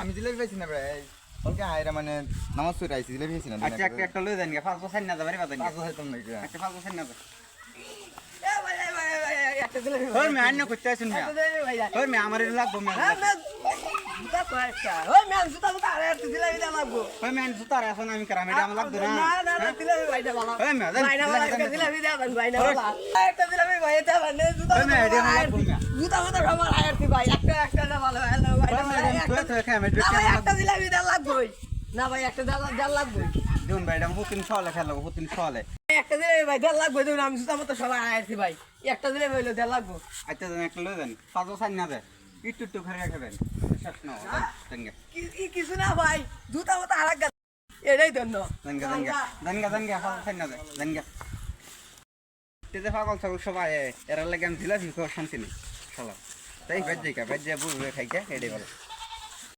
আমি জিলেবি পাইছি না ভাই ওকে আইরা মানে নামাজ পড়ে আইছি জিলেবি খাইছি না আচ্ছা একটা একটা লই দেন গে পাঁচ বছর না যাবে বাদ পাঁচ বছর তোমরা এটা আচ্ছা পাঁচ বছর না একটা জিলাপি ভাই। ওই মেয়ে আন্য করতে আসুন একটা ভাই, আমার লাগবো হ্যাঁ, তো একটা। একটা আমি করাম এটা আমার লাগবে না। না, না, ওই একটা। একটা একটা একটা ভালো, না, ভাই একটা- তুই খাই ভাই, দুটো একটা। না ভাই। দিন এটা খেলো একটা ভাই লাগবে দেখুন আমি মতো সবাই ভাই। একটা লাগবো আচ্ছা দেন একটা লই দেন পাঁচ বছর না দেয়। একটু একটু করে রেখে দেন শেষ না দেন গে। কি- কি- কিছু না ভাই জুতা মতো আর এক এটাই ধন্য। দেন গে দেন গে। দেন গে। দেন গে পাঁচ না দেয়। দেন গে। তেজে পাগল ছাগল সবাই এরা লাগে আমি দিলাম শান্তি নেই। শালা তাই বেজ যাই বুঝবে, খাইকে এটাই বলে।